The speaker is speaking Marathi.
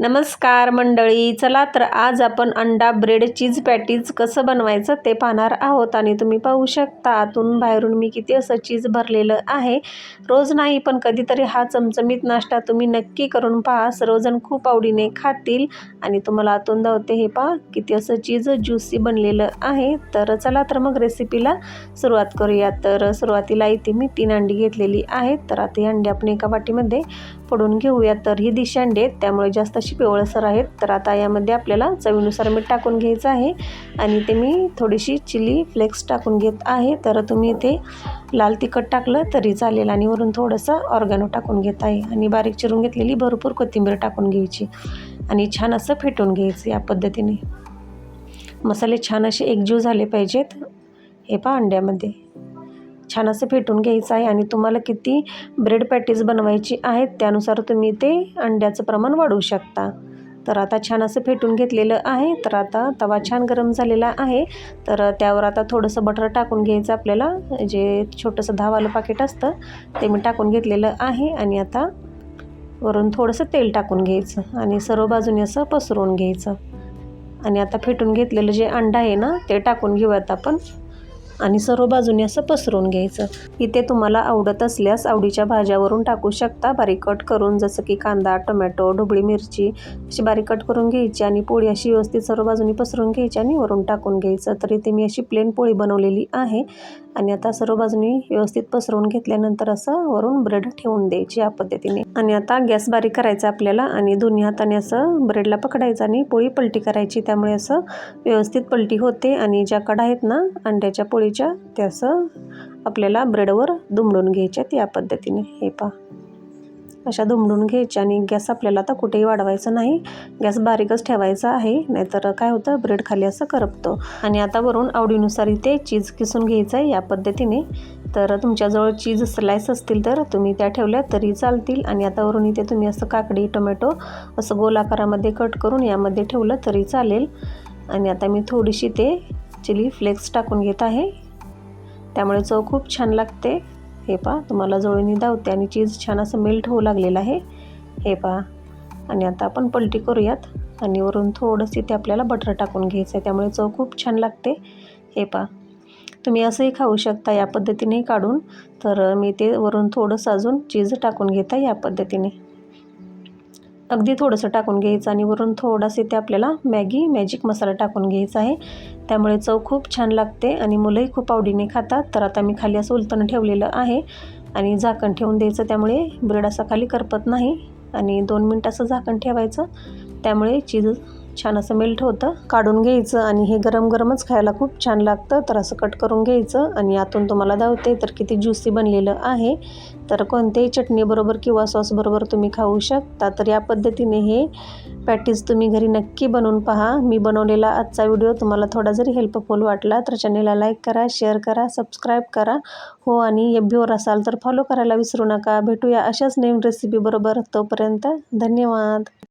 नमस्कार मंडळी चला तर आज आपण अंडा ब्रेड चीज पॅटीज कसं बनवायचं ते पाहणार आहोत आणि तुम्ही पाहू शकता आतून बाहेरून मी किती असं चीज भरलेलं आहे. रोज नाही पण कधीतरी हा चमचमीत नाश्ता तुम्ही नक्की करून पहा. सर्वजण खूप आवडीने खातील आणि तुम्हाला आतून धावते हे पहा किती असं चीज ज्युसी बनलेलं आहे. तर चला तर मग रेसिपीला सुरुवात करूया. तर सुरुवातीला इथे मी तीन अंडी घेतलेली आहेत. तर आता ही अंडी आपण एका वाटीमध्ये फोडून घेऊया. तर ही दिशी अंडी आहेत त्यामुळे जास्त अशी पिवळसर आहेत तर आता यामध्ये आपल्याला चवीनुसार मीठ टाकून घ्यायचं आहे. आणि ते मी थोडीशी चिली फ्लेक्स टाकून घेत आहे. तर तुम्ही इथे लाल तिखट टाकलं तरी चालेल आणि वरून थोडंसं ऑर्गॅनो टाकून घेत आहे. आणि बारीक चिरून घेतलेली भरपूर कोथिंबीर टाकून घ्यायची आणि छान असं फेटून घ्यायचं या पद्धतीने. मसाले छान असे एकजीव झाले पाहिजेत. हे पहा अंड्यामध्ये. छान असं फेटून घ्यायचं आहे आणि तुम्हाला किती ब्रेड पॅटीज बनवायची आहेत त्यानुसार तुम्ही ते अंड्याचं प्रमाण वाढवू शकता. तर आता छान असं फेटून घेतलेलं आहे. तर आता तवा छान गरम झालेला आहे. तर त्यावर आता थोडंसं बटर टाकून घ्यायचं आपल्याला. जे छोटंसं दहावालं पाकिट असतं ते मी टाकून घेतलेलं आहे. आणि आता वरून थोडंसं तेल टाकून घ्यायचं आणि सर्व बाजूने असं पसरवून घ्यायचं. आणि आता फेटून घेतलेलं जे अंडा आहे ना ते टाकून घेऊयात आपण. आणि सर्व बाजूने असं पसरून घ्यायचं. इथे तुम्हाला आवडत असल्यास आवडीच्या भाज्यावरून टाकू शकता. बारीक कट करून जसं की कांदा टोमॅटो ढोबळी मिरची अशी बारीक कट करून घ्यायची आणि पोळी अशी व्यवस्थित सर्व बाजूने पसरून घ्यायची आणि वरून टाकून घ्यायचं. तर इथे मी अशी प्लेन पोळी बनवलेली आहे. आणि आता सर्व बाजूनी व्यवस्थित पसरवून घेतल्यानंतर असं वरून ब्रेड ठेवून द्यायची या पद्धतीने. आणि आता गॅस बारीक करायचा आपल्याला आणि दोन्ही हाताने असं ब्रेडला पकडायचं आणि पोळी पलटी करायची. त्यामुळे असं व्यवस्थित पलटी होते आणि ज्या कडा आहेत ना अंड्याच्या पोळीच्या त्या असं आपल्याला ब्रेडवर दुमडून घ्यायच्यात या पद्धतीने. हे पहा. अशा दुमडून घ्यायच्या आणि गॅस आपल्याला आता कुठेही वाढवायचा नाही. गॅस बारीकच ठेवायचा आहे. नाहीतर काय होतं? ब्रेड खाली असं करपतो. आणि आता वरून आवडीनुसार इथे चीज किसून घ्यायचं आहे या पद्धतीने. तर तुमच्याजवळ चीज स्लाईस असतील तर तुम्ही त्या ठेवल्या तरी चालतील. आणि आता वरून इथे तुम्ही असं काकडी टोमॅटो असं गोल आकारामध्ये कट करून यामध्ये ठेवलं तरी चालेल. आणि आता मी थोडीशी ते चिली फ्लेक्स टाकून घेत आहे. त्यामुळे चव खूप छान लागते. हे पहा तुम्हाला जवळून धावते आणि चीज छान असं मेल्ट होऊ लागलेलं आहे. हे पहा. आणि आता आपण पलटी करूयात. आणि वरून थोडंसं इथे आपल्याला बटर टाकून घ्यायचं आहे त्यामुळे चव खूप छान लागते. हे पहा. तुम्ही असंही खाऊ शकता या पद्धतीने काढून. तर मी ते वरून थोडंसं अजून चीज टाकून घेता या पद्धतीने. अगदी थोडंसं टाकून घ्यायचं आणि वरून थोडासा इथे आपल्याला मॅगी मॅजिक मसाला टाकून घ्यायचा आहे. त्यामुळे चव खूप छान लागते आणि मुलंही खूप आवडीने खातात. तर आता मी खाली असं उलतणं ठेवलेलं आहे आणि झाकण ठेवून द्यायचं. त्यामुळे ब्रेड असा खाली करपत नाही आणि दोन मिनटं असं झाकण ठेवायचं. त्यामुळे चीज छान असं मेल्ट होतं. काढून घ्यायचं आणि हे गरम गरमच खायला खूप छान लागतं. तर असं कट करून घ्यायचं आणि आतून तुम्हाला दावते. तर किती ज्युसी बनलेलं आहे. तर कोणत्याही चटणीबरोबर किंवा सॉसबरोबर तुम्ही खाऊ शकता. तर या पद्धतीने हे पॅटीज तुम्ही घरी नक्की बनवून पहा. मी बनवलेला आजचा व्हिडिओ तुम्हाला थोडा जरी हेल्पफुल वाटला तर चॅनेलला लाईक करा शेअर करा सबस्क्राईब करा. हो आणि एफ असाल तर फॉलो करायला विसरू नका. भेटूया अशाच नवीन रेसिपीबरोबर तोपर्यंत. धन्यवाद.